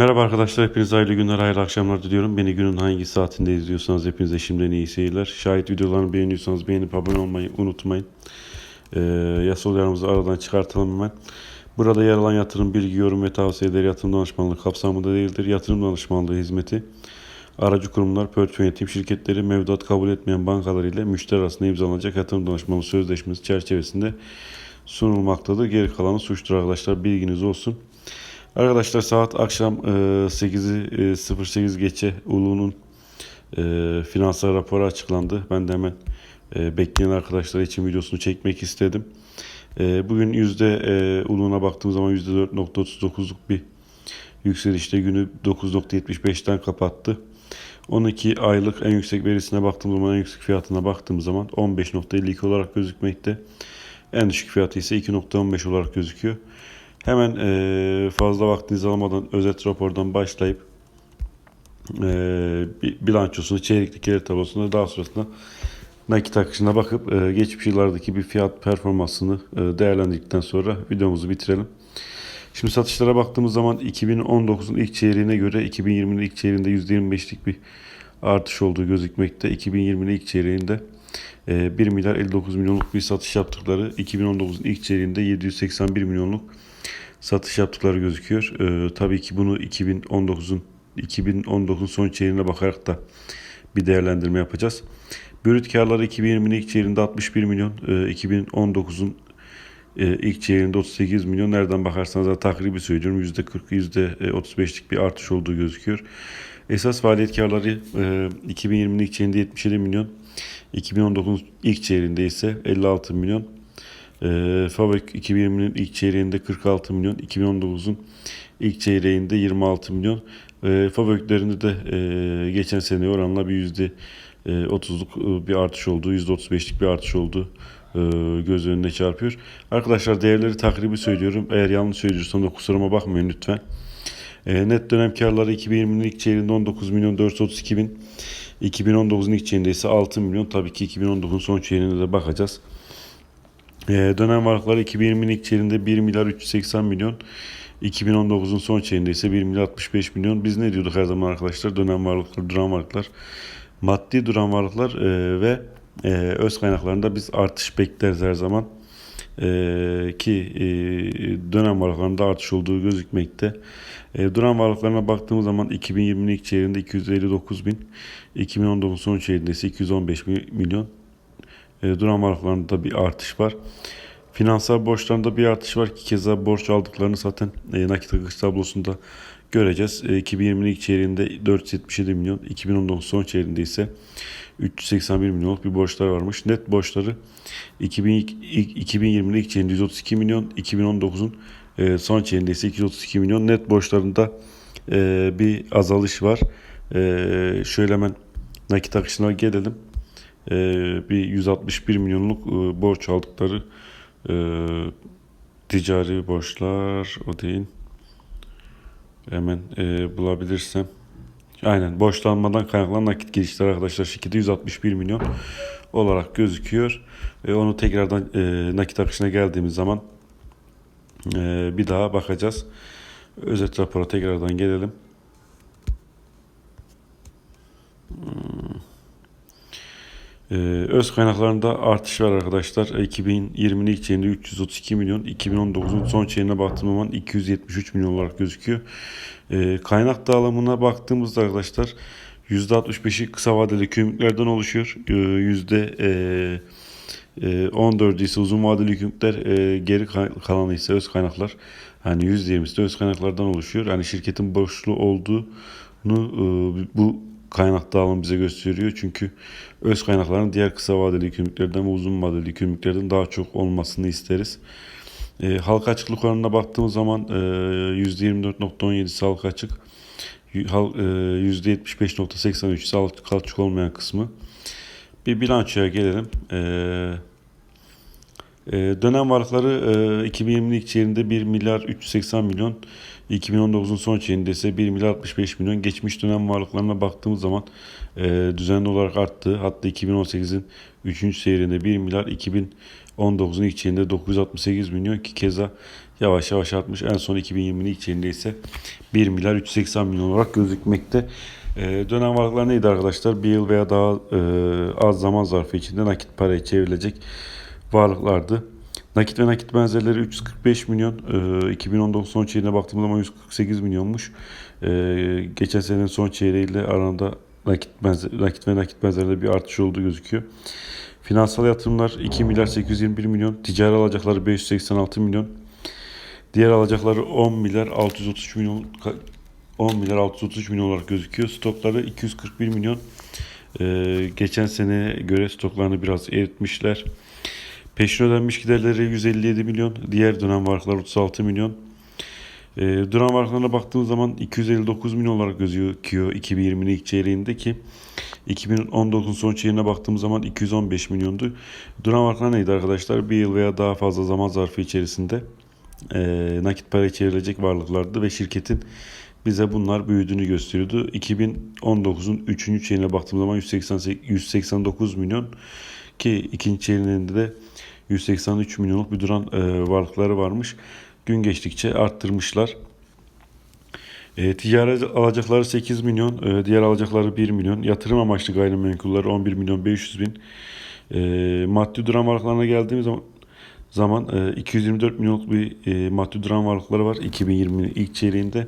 Merhaba arkadaşlar, hepinize hayırlı günler, hayırlı akşamlar diliyorum. Beni günün hangi saatinde izliyorsanız hepinize şimdiden iyi seyirler. Şayet videolarımı beğeniyorsanız beğenip abone olmayı unutmayın. Ee, yasal uyarımızı aradan çıkartalım hemen. Burada yer alan yatırım, bilgi, yorum ve tavsiyeleri yatırım danışmanlığı kapsamında değildir. Yatırım danışmanlığı hizmeti aracı kurumlar, portföy yönetim şirketleri, mevduat kabul etmeyen bankalar ile müşteri arasında imzalanacak yatırım danışmanlığı sözleşmesi çerçevesinde sunulmaktadır. Geri kalanı suçtur arkadaşlar, bilginiz olsun. Arkadaşlar saat akşam e, 8'i e, 08 geçe Ulu'nun e, finansal raporu açıklandı. Ben de hemen e, bekleyen arkadaşlar için videosunu çekmek istedim. E, bugün yüzde e, Ulu'na baktığım zaman yüzde 4.39'luk bir yükselişte günü 9.75'ten kapattı. 12 aylık en yüksek verisine baktığım zaman en yüksek fiyatına baktığım zaman 15.52 olarak gözükmekte. En düşük fiyatı ise 2.15 olarak gözüküyor. Hemen e, fazla vaktinizi almadan özet rapordan başlayıp e, bi- bilançosunu, çeyreklik gelir tablosunu daha sonrasında nakit akışına bakıp e, geçmiş yıllardaki bir fiyat performansını e, değerlendirdikten sonra videomuzu bitirelim. Şimdi satışlara baktığımız zaman 2019'un ilk çeyreğine göre 2020'nin ilk çeyreğinde %25'lik bir artış olduğu gözükmekte. 2020'nin ilk çeyreğinde e, 1 milyar 59 milyonluk bir satış yaptıkları, 2019'un ilk çeyreğinde 781 milyonluk satış yaptıkları gözüküyor. E, tabii ki bunu 2019'un 2019'un son çeyreğine bakarak da bir değerlendirme yapacağız. Brüt karları 2020'nin ilk çeyreğinde 61 milyon, e, 2019'un e, ilk çeyreğinde 38 milyon. Nereden bakarsanız da takribi söylüyorum %40, %35'lik bir artış olduğu gözüküyor. Esas faaliyet karları e, 2020'nin ilk çeyreğinde 77 milyon. 2019'un ilk çeyreğinde ise 56 milyon. E, Fabrik 2020'nin ilk çeyreğinde 46 milyon. 2019'un ilk çeyreğinde 26 milyon. E, Fabriklerinde de e, geçen sene oranla bir yüzde e, 30'luk e, bir artış olduğu, %35'lik bir artış olduğu e, göz önüne çarpıyor. Arkadaşlar değerleri takribi söylüyorum. Eğer yanlış söylüyorsam da kusuruma bakmayın lütfen. E, net dönem karları 2020'nin ilk çeyreğinde 19 milyon 432 bin. 2019'un ilk çeyreğinde ise 6 milyon. Tabii ki 2019'un son çeyreğine de bakacağız. E, dönem varlıkları 2020'nin ilk çeyreğinde 1 milyar 380 milyon. 2019'un son çeyreğinde ise 1 milyar 65 milyon. Biz ne diyorduk her zaman arkadaşlar? Dönem varlıklar, duran varlıklar. Maddi duran varlıklar e, ve e, öz kaynaklarında biz artış bekleriz her zaman. E, ki e, dönem varlıklarında artış olduğu gözükmekte. E, duran varlıklarına baktığımız zaman 2020'nin ilk çeyreğinde 259 bin, 2019 son çeyreğinde ise 215 mi- milyon. E, duran varlıklarında bir artış var. Finansal borçlarında bir artış var ki keza borç aldıklarını zaten e, nakit akış tablosunda göreceğiz. E, 2020'nin ilk çeyreğinde 477 milyon, 2019 son çeyreğinde ise 381 milyonluk bir borçlar varmış. Net borçları 2000, ilk- 2020'nin ilk çeyreğinde 132 milyon, 2019'un e, son çeyreğinde ise 232 milyon. Net borçlarında e, bir azalış var. Şöyle hemen nakit akışına gelelim. E, bir 161 milyonluk e, borç aldıkları e, ticari borçlar o değil. Hemen e, bulabilirsem. Aynen borçlanmadan kaynaklanan nakit girişler arkadaşlar şirketi 161 milyon olarak gözüküyor. E, onu tekrardan nakit akışına geldiğimiz zaman bir daha bakacağız. Özet rapora tekrardan gelelim. Ee, öz kaynaklarında artış var arkadaşlar. 2020'nin ilk çeyreğinde 332 milyon, 2019'un son çeyreğine baktığım zaman 273 milyon olarak gözüküyor. Ee, kaynak dağılımına baktığımızda arkadaşlar %65'i kısa vadeli kümüklerden oluşuyor. Ee, yüzde e, e, 14 ise uzun vadeli yükümlülükler, e, geri kalanı ise öz kaynaklar. Yani %20'si de öz kaynaklardan oluşuyor. Yani şirketin borçlu olduğunu bu kaynak dağılımı bize gösteriyor. Çünkü öz kaynakların diğer kısa vadeli yükümlülüklerden ve uzun vadeli yükümlülüklerden daha çok olmasını isteriz. E, halka açıklık oranına baktığımız zaman e, %24.17'si halka açık. E, %75.83'si halka açık olmayan kısmı. Bir bilançoya gelelim. E, e, dönem varlıkları e, 2020'nin ilk çeyreğinde 1 milyar 380 milyon, 2019'un son çeyreğinde ise 1 milyar 65 milyon. Geçmiş dönem varlıklarına baktığımız zaman e, düzenli olarak arttı. Hatta 2018'in 3. çeyreğinde 1 milyar, 2019'un ilk çeyreğinde 968 milyon ki keza yavaş yavaş artmış. En son 2020'nin ilk çeyreğinde ise 1 milyar 380 milyon olarak gözükmekte. Ee, dönem varlıklar neydi arkadaşlar? Bir yıl veya daha e, az zaman zarfı içinde nakit paraya çevrilecek varlıklardı. Nakit ve nakit benzerleri 345 milyon. Ee, 2019 son çeyreğine baktığımız zaman 148 milyonmuş. Ee, geçen senenin son çeyreğiyle arasında nakit, benzer, nakit ve nakit benzerinde bir artış olduğu gözüküyor. Finansal yatırımlar 2 milyar 821 milyon. Ticari alacakları 586 milyon. Diğer alacakları 10 milyar 633 milyon 10 milyar 633 milyon olarak gözüküyor. Stokları 241 milyon. Ee, geçen seneye göre stoklarını biraz eritmişler. Peşin ödenmiş giderleri 157 milyon. Diğer dönem varlıklar 36 milyon. Ee, dönem varlıklarına baktığımız zaman 259 milyon olarak gözüküyor 2020'nin ilk çeyreğinde ki 2019'un son çeyreğine baktığımız zaman 215 milyondu. Dönem varlıklar neydi arkadaşlar? Bir yıl veya daha fazla zaman zarfı içerisinde e, nakit para çevrilecek varlıklardı ve şirketin bize bunlar büyüdüğünü gösteriyordu. 2019'un 3. çeyreğine baktığımız zaman 188, 189 milyon ki ikinci çeyreğinde de 183 milyonluk bir duran e, varlıkları varmış. Gün geçtikçe arttırmışlar. E, ticari alacakları 8 milyon, e, diğer alacakları 1 milyon. Yatırım amaçlı gayrimenkulleri 11 milyon 500 bin. E, maddi duran varlıklarına geldiğimiz zaman zaman e, 224 milyonluk bir e, maddi duran varlıkları var 2020'nin ilk çeyreğinde.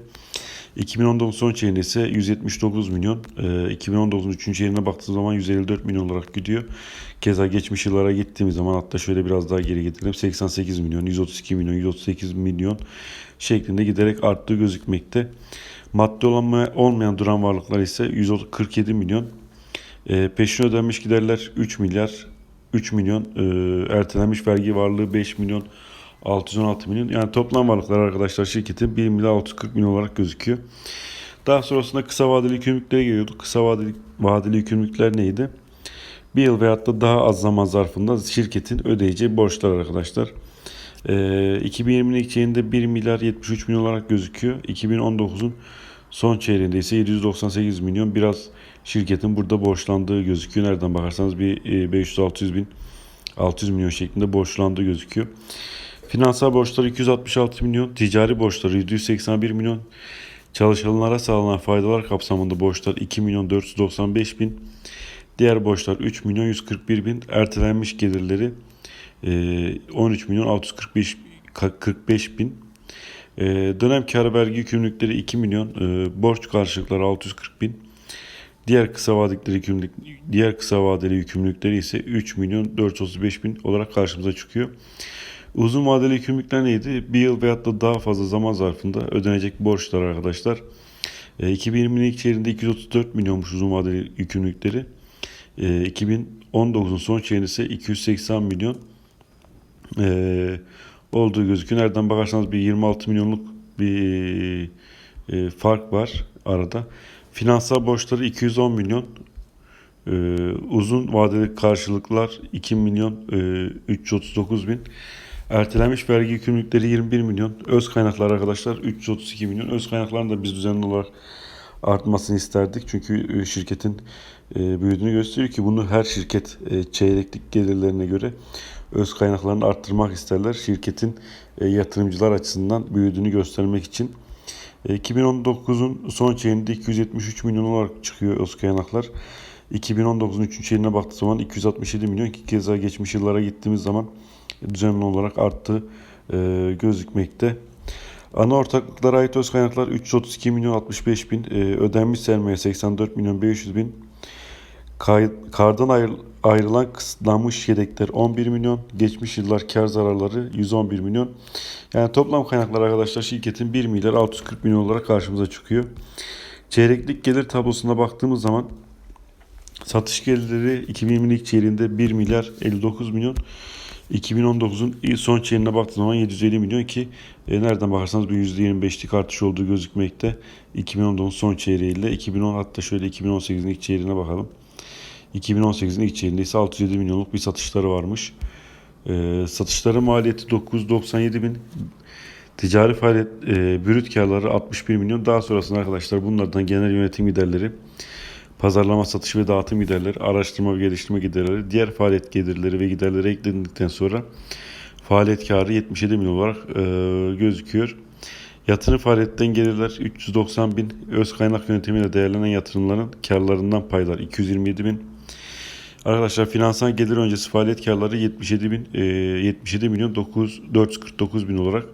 2019 son çeyreğinde ise 179 milyon. E, 2019'un 3. çeyreğine baktığımız zaman 154 milyon olarak gidiyor. Keza geçmiş yıllara gittiğimiz zaman hatta şöyle biraz daha geri gidelim. 88 milyon, 132 milyon, 138 milyon şeklinde giderek arttığı gözükmekte. Maddi olan olmayan duran varlıklar ise 147 milyon. E, peşin ödenmiş giderler 3 milyar 3 milyon. E, ertelenmiş vergi varlığı 5 milyon 616 milyon. Yani toplam varlıklar arkadaşlar şirketin 1 milyar 640 milyon olarak gözüküyor. Daha sonrasında kısa vadeli yükümlülüklere geliyorduk. Kısa vadeli, vadeli yükümlülükler neydi? Bir yıl veyahut da daha az zaman zarfında şirketin ödeyeceği borçlar arkadaşlar. Ee, 2020'nin ilk çeyreğinde 1 milyar 73 milyon olarak gözüküyor. 2019'un son çeyreğinde ise 798 milyon. Biraz şirketin burada borçlandığı gözüküyor. Nereden bakarsanız bir 500-600 bin 600 milyon şeklinde borçlandığı gözüküyor. Finansal borçlar 266 milyon, ticari borçları 781 milyon, çalışanlara sağlanan faydalar kapsamında borçlar 2 milyon 495 bin, diğer borçlar 3 milyon 141 bin, ertelenmiş gelirleri 13 milyon 645 45 bin, dönem kar vergi yükümlülükleri 2 milyon, borç karşılıkları 640 bin, Diğer kısa vadeli yükümlülük, diğer kısa vadeli yükümlülükleri ise 3 milyon 435 bin olarak karşımıza çıkıyor. Uzun vadeli yükümlülükler neydi? Bir yıl veyahut da daha fazla zaman zarfında ödenecek borçlar arkadaşlar. E, 2020'nin ilk çeyreğinde 234 milyonmuş uzun vadeli yükümlülükleri. E, 2019'un son çeyreğinde ise 280 milyon e, olduğu gözüküyor. Nereden bakarsanız bir 26 milyonluk bir e, fark var arada. Finansal borçları 210 milyon. Uzun vadeli karşılıklar 2 milyon e, 339 bin. Ertelenmiş vergi yükümlülükleri 21 milyon. Öz kaynaklar arkadaşlar 332 milyon. Öz kaynakların da biz düzenli olarak artmasını isterdik. Çünkü e, şirketin e, büyüdüğünü gösteriyor ki bunu her şirket e, çeyreklik gelirlerine göre öz kaynaklarını arttırmak isterler. Şirketin yatırımcılar açısından büyüdüğünü göstermek için. 2019'un son çeyreğinde 273 milyon olarak çıkıyor öz kaynaklar. 2019'un 3. çeyreğine baktığı zaman 267 milyon ki keza geçmiş yıllara gittiğimiz zaman düzenli olarak arttı e, gözükmekte. Ana ortaklıklara ait öz kaynaklar 332 milyon 65 bin, e, ödenmiş sermaye 84 milyon 500 bin, Kay, kardan ayrı, ayrılan kısıtlanmış yedekler 11 milyon, geçmiş yıllar kar zararları 111 milyon. Yani toplam kaynaklar arkadaşlar şirketin 1 milyar 640 milyon olarak karşımıza çıkıyor. Çeyreklik gelir tablosuna baktığımız zaman satış gelirleri 2020'nin ilk çeyreğinde 1 milyar 59 milyon. 2019'un son çeyreğine baktığımız zaman 750 milyon ki e, nereden bakarsanız bir %25'lik artış olduğu gözükmekte. 2019'un son çeyreğiyle 2010 hatta şöyle 2018'in ilk çeyreğine bakalım. 2018'in ilk çeyreğinde ise 607 milyonluk bir satışları varmış. E, satışları maliyeti 997 bin. Ticari faaliyet e, brüt karları 61 milyon. Daha sonrasında arkadaşlar bunlardan genel yönetim giderleri, pazarlama, satış ve dağıtım giderleri, araştırma ve geliştirme giderleri, diğer faaliyet gelirleri ve giderleri eklendikten sonra Faaliyet karı 77 milyon olarak e, gözüküyor. Yatırım faaliyetten gelirler 390 bin. Öz kaynak yönetimiyle değerlenen yatırımların karlarından paylar 227 bin. Arkadaşlar finansal gelir öncesi faaliyet karları 77 bin, e, 77 milyon 9, 449 bin olarak.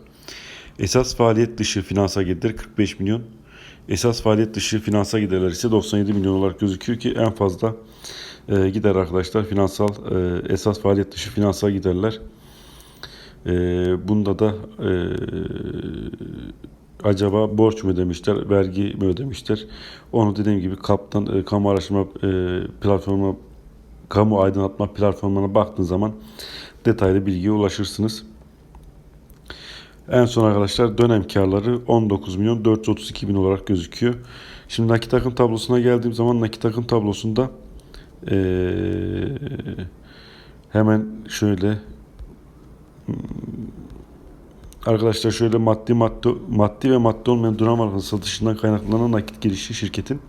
Esas faaliyet dışı finansal gelirler 45 milyon. Esas faaliyet dışı finansal giderler ise 97 milyon olarak gözüküyor ki en fazla e, gider arkadaşlar finansal e, esas faaliyet dışı finansal giderler. E, bunda da e, acaba borç mu ödemişler, vergi mi ödemişler? Onu dediğim gibi kaptan e, kamu araştırma e, platformuna kamu aydınlatma platformuna baktığın zaman detaylı bilgiye ulaşırsınız. En son arkadaşlar dönem karları 19 milyon 432 bin olarak gözüküyor. Şimdi nakit akım tablosuna geldiğim zaman nakit akım tablosunda eee, hemen şöyle hmm, arkadaşlar şöyle maddi maddi maddi ve maddi olmayan duran varlıkların satışından kaynaklanan nakit girişi şirketin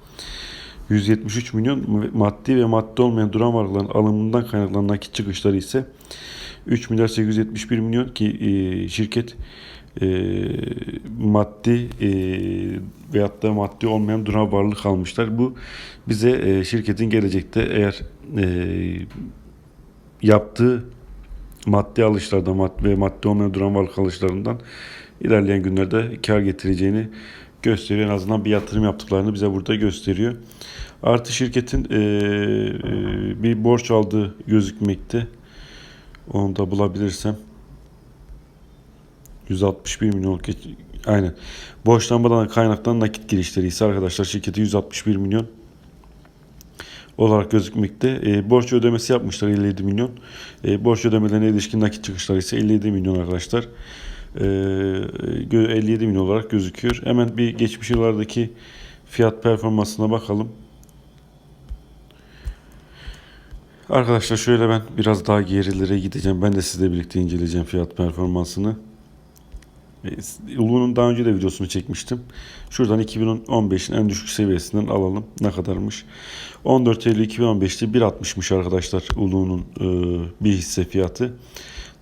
173 milyon maddi ve maddi olmayan duran varlıkların alımından kaynaklanan nakit çıkışları ise 3 milyar 871 milyon ki e, şirket e, maddi e, veyahut da maddi olmayan duran varlık almışlar. Bu bize e, şirketin gelecekte eğer e, yaptığı maddi alışlardan maddi ve maddi olmayan duran varlık alışlarından ilerleyen günlerde kar getireceğini gösteriyor. En azından bir yatırım yaptıklarını bize burada gösteriyor. Artı şirketin e, e, bir borç aldığı gözükmekte. Onu da bulabilirsem. 161 milyon aynen. Borçlanmadan kaynaklanan nakit girişleri ise arkadaşlar şirketi 161 milyon olarak gözükmekte. E, borç ödemesi yapmışlar 57 milyon. E, borç ödemelerine ilişkin nakit çıkışları ise 57 milyon arkadaşlar. E, 57 milyon olarak gözüküyor. Hemen bir geçmiş yıllardaki fiyat performansına bakalım. Arkadaşlar şöyle ben biraz daha gerilere gideceğim. Ben de sizle birlikte inceleyeceğim fiyat performansını. E, Ulu'nun daha önce de videosunu çekmiştim. Şuradan 2015'in en düşük seviyesinden alalım. Ne kadarmış? 14 Eylül 2015'te 1.60'mış arkadaşlar Ulu'nun e, bir hisse fiyatı.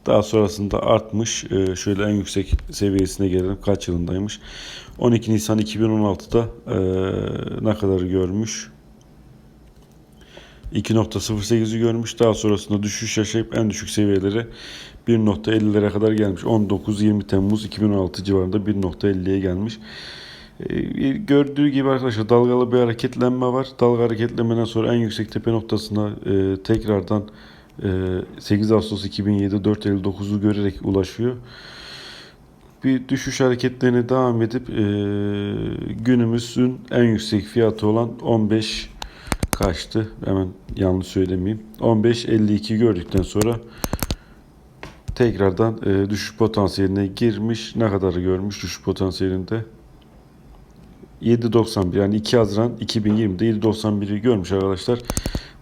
Daha sonrasında artmış. E, şöyle en yüksek seviyesine gelelim. Kaç yılındaymış? 12 Nisan 2016'da e, ne kadar görmüş? 2.08'i görmüş. Daha sonrasında düşüş yaşayıp en düşük seviyelere 1.50'lere kadar gelmiş. 19-20 Temmuz 2016 civarında 1.50'ye gelmiş. Ee, gördüğü gibi arkadaşlar dalgalı bir hareketlenme var. Dalga hareketlenmeden sonra en yüksek tepe noktasına e, tekrardan e, 8 Ağustos 2007 4 Eylül 9'u görerek ulaşıyor. Bir düşüş hareketlerine devam edip e, günümüzün en yüksek fiyatı olan 15 kaçtı? Hemen yanlış söylemeyeyim. 15.52 gördükten sonra tekrardan e, düşüş potansiyeline girmiş. Ne kadar görmüş düşüş potansiyelinde? 7.91 yani 2 Haziran 2020'de 7.91'i görmüş arkadaşlar.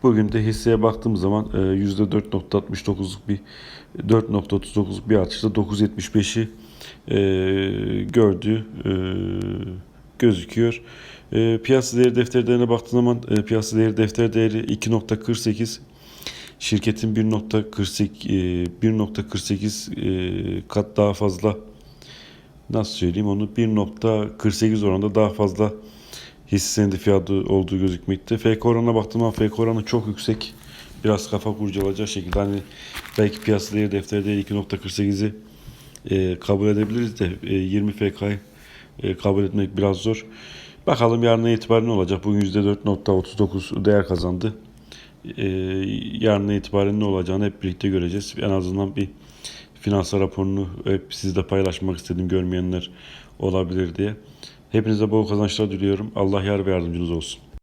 Bugün de hisseye baktığımız zaman e, %4.69'luk bir 4.39'luk bir artışla 9.75'i e, gördüğü e, gözüküyor. E, piyasa değeri defterlerine baktığım zaman e, piyasa değeri defter değeri 2.48 şirketin 1.48 1.48 e, kat daha fazla nasıl söyleyeyim onu 1.48 oranında daha fazla hisse senedi fiyatı olduğu gözükmekte. FK oranına baktığım zaman FK oranı çok yüksek. Biraz kafa kurcalayacak şekilde hani belki piyasa değeri defter değeri 2.48'i e, kabul edebiliriz de e, 20 FK'yı e, kabul etmek biraz zor. Bakalım yarına itibaren ne olacak? Bugün %4.39 değer kazandı. Ee, yarına itibaren ne olacağını hep birlikte göreceğiz. En azından bir finansal raporunu hep sizle paylaşmak istedim görmeyenler olabilir diye. Hepinize bol kazançlar diliyorum. Allah yar ve yardımcınız olsun.